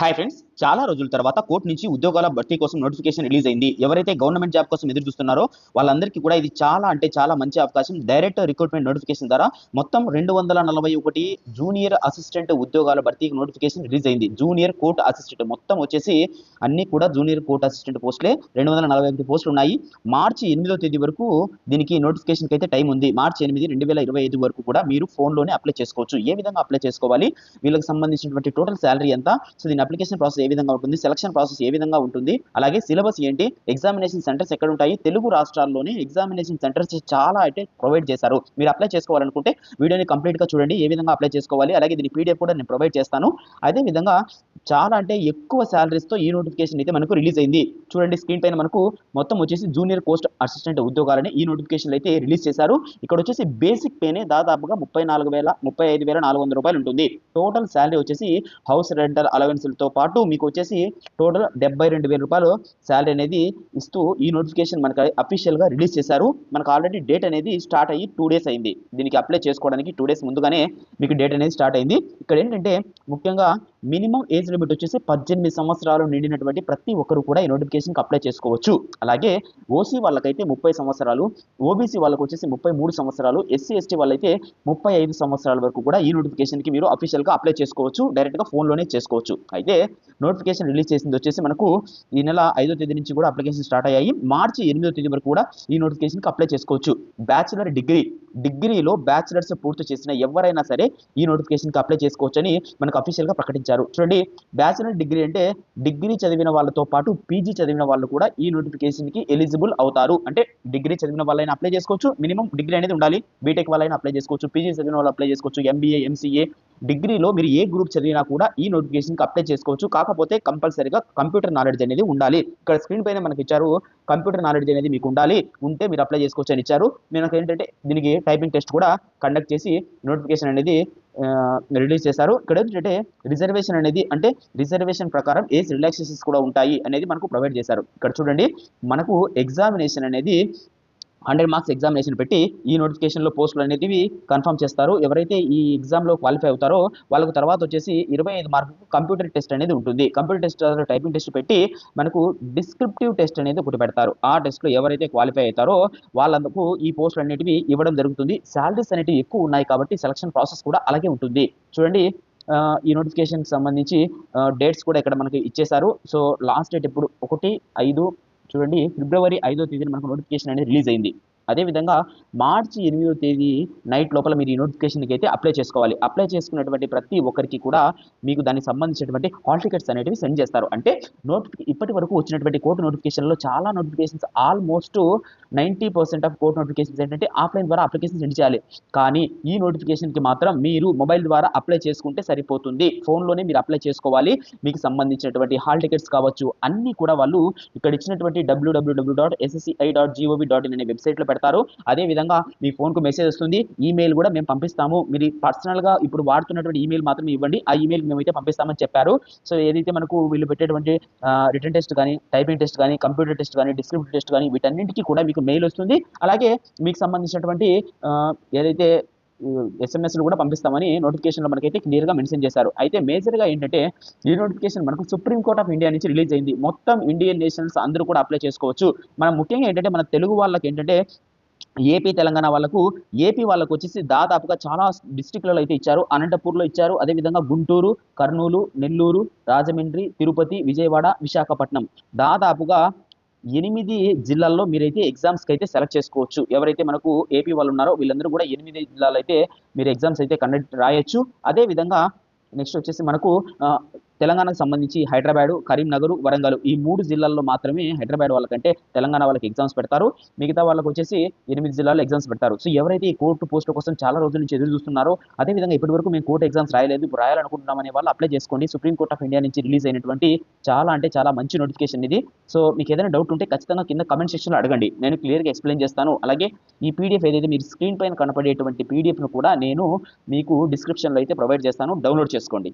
Hi friends, చాలా రోజుల తర్వాత కోర్టు నుంచి ఉద్యోగాల భర్తీ కోసం నోటిఫికేషన్ రిలీజ్ అయింది. ఎవరైతే గవర్నమెంట్ జాబ్ కోసం ఎదురు చూస్తున్నారో వాళ్ళందరికీ కూడా ఇది చాలా అంటే చాలా మంచి అవకాశం. డైరెక్ట్ రిక్రూట్మెంట్ నోటిఫికేషన్ ద్వారా మొత్తం రెండు వందల నలభై ఒకటి జూనియర్ అసిస్టెంట్ ఉద్యోగాల భర్తీకి నోటిఫికేషన్ రిలీజ్ అయింది. జూనియర్ కోర్ట్ అసిస్టెంట్ మొత్తం వచ్చేసి అన్ని కూడా జూనియర్ కోర్ట్ అసిస్టెంట్ పోస్టులే రెండు వందల నలభై ఒకటి పోస్టులు ఉన్నాయి. మార్చి ఎనిమిదో తేదీ వరకు దీనికి నోటిఫికేషన్కి అయితే టైం ఉంది. మార్చి ఎనిమిది రెండు వేల ఇరవై ఐదు వరకు కూడా మీరు ఫోన్లోనే అప్లై చేసుకోవచ్చు. ఏ విధంగా అప్లై చేసుకోవాలి? వీళ్ళకి సంబంధించినటువంటి టోటల్ శాలరీ ఎంత? సో దీని అప్లికేషన్ ప్రాసెస్ విధంగా ఉంటుంది సెలక్షన్ ప్రాసెస్ ఏ విధంగా ఉంటుంది అలాగే సిలబస్ ఏంటి ఎగ్జామినేషన్ సెంటర్స్ ఎక్కడ ఉంటాయి తెలుగు రాష్ట్రాల్లోనే ఎగ్జామినేషన్ సెంటర్స్ చాలా అయితే ప్రొవైడ్ చేశారు. మీరు అప్లై చేసుకోవాలనుకుంటే వీడియోని కంప్లీట్గా చూడండి ఏ విధంగా అప్లై చేసుకోవాలి అలాగే దీని పీడిఎఫ్ కూడా నేను ప్రొవైడ్ చేస్తాను. అదే విధంగా చాలా అంటే ఎక్కువ శాలరీస్తో ఈ నోటిఫికేషన్ అయితే మనకు రిలీజ్ అయింది. చూడండి స్క్రీన్ పైన మనకు మొత్తం వచ్చేసి జూనియర్ పోస్ట్ అసిస్టెంట్ ఉద్యోగాలని ఈ నోటిఫికేషన్ అయితే రిలీజ్ చేశారు. ఇక్కడ వచ్చేసి బేసిక్ పేనే దాదాపుగా ముప్పై నాలుగు వేల ముప్పై ఐదు వేల నాలుగు వందల రూపాయలు ఉంటుంది. టోటల్ శాలరీ వచ్చేసి హౌస్ రెంటల్ అలవెన్స్లతో పాటు మీకు వచ్చేసి టోటల్ డెబ్బై రెండు వేల రూపాయలు శాలరీ అనేది ఇస్తూ ఈ నోటిఫికేషన్ మనకు అఫీషియల్గా రిలీజ్ చేశారు. మనకు ఆల్రెడీ డేట్ అనేది స్టార్ట్ అయ్యి టూ డేస్ అయింది. దీనికి అప్లై చేసుకోవడానికి టూ డేస్ ముందుగానే మీకు డేట్ అనేది స్టార్ట్ అయింది. ఇక్కడ ఏంటంటే ముఖ్యంగా మినిమం ఏజ్ లిమిట్ వచ్చేసి పద్దెనిమిది సంవత్సరాలు నిండినటువంటి ప్రతి ఒక్కరు కూడా ఈ నోటిఫికేషన్కి అప్లై చేసుకోవచ్చు. అలాగే ఓసీ వాళ్ళకైతే ముప్పై సంవత్సరాలు ఓబీసీ వాళ్ళకు వచ్చేసి ముప్పై మూడు సంవత్సరాలు ఎస్సీ ఎస్టీ వాళ్ళైతే ముప్పై ఐదు సంవత్సరాల వరకు కూడా ఈ నోటిఫికేషన్కి మీరు అఫీషియల్గా అప్లై చేసుకోవచ్చు డైరెక్ట్గా ఫోన్లోనే చేసుకోవచ్చు. అయితే నోటిఫికేషన్ రిలీజ్ చేసింది వచ్చేసి మనకు ఈ నెల ఐదో తేదీ నుంచి కూడా అప్లికేషన్ స్టార్ట్ అయ్యాయి. మార్చి ఎనిమిదో తేదీ వరకు కూడా ఈ నోటిఫికేషన్కి అప్లై చేసుకోవచ్చు. బ్యాచిలర్ డిగ్రీ డిగ్రీలో బ్యాచిలర్స్ పూర్తి చేసిన ఎవరైనా సరే ఈ నోటిఫికేషన్కి అప్లై చేసుకోవచ్చని మనకు అఫీషియల్గా ప్రకటించారు. చూడండి బ్యాచిలర్ డిగ్రీ అంటే డిగ్రీ చదివిన వాళ్ళతో పాటు పీజీ చదివిన వాళ్ళు కూడా ఈ నోటిఫికేషన్కి ఎలిజిబుల్ అవుతారు. అంటే డిగ్రీ చదివిన వాళ్ళైనా అప్లై చేసుకోవచ్చు. మినిమం డిగ్రీ అనేది ఉండాలి. బీటెక్ వాళ్ళైనా అప్లై చేసుకోవచ్చు. పీజీ చదివిన వాళ్ళు అప్లై చేసుకోవచ్చు. ఎంబీఏ ఎంసీఏ డిగ్రీలో మీరు ఏ గ్రూప్ చదివినా కూడా ఈ నోటిఫికేషన్కి అప్లై చేసుకోవచ్చు. కాకపోతే కంపల్సరీగా కంప్యూటర్ నాలెడ్జ్ అనేది ఉండాలి. ఇక్కడ స్క్రీన్ పైన మనకి ఇచ్చారు కంప్యూటర్ నాలెడ్జ్ అనేది మీకు ఉండాలి. ఉంటే మీరు అప్లై చేసుకోవచ్చు అని ఇచ్చారు. మనకు ఏంటంటే దీనికి టైపింగ్ టెస్ట్ కూడా కండక్ట్ చేసి నోటిఫికేషన్ అనేది రిలీజ్ చేశారు. ఇక్కడ ఏంటంటే రిజర్వేషన్ అనేది అంటే రిజర్వేషన్ ప్రకారం ఏజ్ రిలాక్సేషన్స్ కూడా ఉంటాయి అనేది మనకు ప్రొవైడ్ చేశారు. ఇక్కడ చూడండి మనకు ఎగ్జామినేషన్ అనేది హండ్రెడ్ మార్క్స్ ఎగ్జామినేషన్ పెట్టి ఈ నోటిఫికేషన్లో పోస్టులు అనేటివి కన్ఫర్మ్ చేస్తారు. ఎవరైతే ఈ ఎగ్జామ్లో క్వాలిఫై అవుతారో వాళ్ళకు తర్వాత వచ్చేసి ఇరవై ఐదు మార్కులకు కంప్యూటర్ టెస్ట్ అనేది ఉంటుంది. కంప్యూటర్ టెస్ట్ టైపింగ్ టెస్ట్ పెట్టి మనకు డిస్క్రిప్టివ్ టెస్ట్ అనేది ఒకటి పెడతారు. ఆ టెస్ట్లో ఎవరైతే క్వాలిఫై అవుతారో వాళ్ళందుకు ఈ పోస్టులు అనేటివి ఇవ్వడం జరుగుతుంది. శాలరీస్ అనేటివి ఎక్కువ ఉన్నాయి కాబట్టి సెలక్షన్ ప్రాసెస్ కూడా అలాగే ఉంటుంది. చూడండి ఈ నోటిఫికేషన్కి సంబంధించి డేట్స్ కూడా ఇక్కడ మనకి ఇచ్చేశారు. సో లాస్ట్ డేట్ ఇప్పుడు ఒకటి ఐదు చూడండి ఫిబ్రవరి ఐదో తేదీన మనకు నోటిఫికేషన్ అనేది రిలీజ్ అయింది. అదేవిధంగా మార్చి ఎనిమిదో తేదీ నైట్ లోపల మీరు ఈ నోటిఫికేషన్కి అయితే అప్లై చేసుకోవాలి. అప్లై చేసుకున్నటువంటి ప్రతి ఒక్కరికి కూడా మీకు దానికి సంబంధించినటువంటి హాల్ టికెట్స్ అనేటివి సెండ్ చేస్తారు. అంటే నోటిఫి ఇప్పటి వరకు వచ్చినటువంటి కోర్టు నోటిఫికేషన్లో చాలా notifications almost ninety percent of court notifications ఏంటంటే ఆఫ్లైన్ ద్వారా అప్లికేషన్ సెండ్ చేయాలి. కానీ ఈ నోటిఫికేషన్కి మాత్రం మీరు మొబైల్ ద్వారా అప్లై చేసుకుంటే సరిపోతుంది. ఫోన్లోనే మీరు అప్లై చేసుకోవాలి. మీకు సంబంధించినటువంటి హాల్ టికెట్స్ కావచ్చు. అన్నీ కూడా వాళ్ళు ఇక్కడ ఇచ్చినటువంటి WWW dot SSCI dot GOV dot in అనే వెబ్సైట్లో మాట్లాడతారు. అదేవిధంగా మీ ఫోన్కు మెసేజ్ వస్తుంది. ఈమెయిల్ కూడా మేము పంపిస్తాము. మీరు పర్సనల్గా ఇప్పుడు వాడుతున్నటువంటి ఈమెయిల్ మాత్రమే ఇవ్వండి. ఆ ఈమెయిల్ మేమైతే పంపిస్తామని చెప్పారు. సో ఏదైతే మనకు వీళ్ళు పెట్టేటువంటి రిటర్న్ టెస్ట్ కానీ టైపింగ్ టెస్ట్ కానీ కంప్యూటర్ టెస్ట్ కానీ డిస్క్రిప్టివ్ టెస్ట్ కానీ వీటన్నింటికి కూడా మీకు మెయిల్ వస్తుంది. అలాగే మీకు సంబంధించినటువంటి ఏదైతే ఎస్ఎంఎస్లు కూడా పంపిస్తామని నోటిఫికేషన్లో మనకైతే క్లియర్గా మెన్షన్ చేశారు. అయితే మేజర్గా ఏంటంటే ఈ నోటిఫికేషన్ మనకు సుప్రీం కోర్ట్ ఆఫ్ ఇండియా నుంచి రిలీజ్ అయింది. మొత్తం ఇండియన్ నేషనల్స్ అందరూ కూడా అప్లై చేసుకోవచ్చు. మనం ముఖ్యంగా ఏంటంటే మన తెలుగు వాళ్ళకి ఏంటంటే ఏపీ తెలంగాణ వాళ్ళకు ఏపీ వాళ్ళకు వచ్చేసి దాదాపుగా చాలా డిస్టిక్లలో అయితే ఇచ్చారు. అనంతపూర్లో ఇచ్చారు. అదేవిధంగా గుంటూరు కర్నూలు నెల్లూరు రాజమండ్రి తిరుపతి విజయవాడ విశాఖపట్నం. దాదాపుగా ఎనిమిది జిల్లాల్లో మీరైతే ఎగ్జామ్స్కి అయితే సెలెక్ట్ చేసుకోవచ్చు. ఎవరైతే మనకు ఏపీ వాళ్ళు ఉన్నారో వీళ్ళందరూ కూడా ఎనిమిది జిల్లాలో అయితే మీరు ఎగ్జామ్స్ అయితే కండక్ట్ రాయొచ్చు. అదేవిధంగా నెక్స్ట్ వచ్చేసి మనకు తెలంగాణకు సంబంధించి హైదరాబాదు కరీంనగర్ వరంగల్ ఈ మూడు జిల్లాల్లో మాత్రమే హైదరాబాద్ వాళ్ళకంటే తెలంగాణ వాళ్ళకి ఎగ్జామ్స్ పెడతారు. మిగతా వాళ్ళకి వచ్చేసి ఎనిమిది జిల్లాల్లో ఎగ్జామ్స్ పెడతారు. సో ఎవరైతే ఈ కోర్టు పోస్టుల కోసం చాలా రోజుల నుంచి ఎదురు చూస్తున్నారో అదేవిధంగా ఇప్పటి వరకు మేము కోర్టు ఎగ్జామ్స్ రాయలేదు ఇప్పుడు రాయాలనుకుంటున్నామనే వాళ్ళు అప్లై చేసుకోండి. సుప్రీం కోర్ట్ ఆఫ్ ఇండియా నుంచి రిలీజ్ అయినటువంటి చాలా అంటే చాలా మంచి నోటిఫికేషన్ ఇది. సో మీకు ఏదైనా డౌట్ ఉంటే ఖచ్చితంగా కింద కమెంట్ సెక్షన్లో అడగండి. నేను క్లియర్గా ఎక్స్ప్లెయిన్ చేస్తాను. అలాగే ఈ పీడిఎఫ్ ఏదైతే మీరు స్క్రీన్ పైన కనపడేటువంటి పీడిఎఫ్ను కూడా నేను మీకు డిస్క్రిప్షన్లో అయితే ప్రొవైడ్ చేస్తాను. డౌన్లోడ్ చేసుకోండి.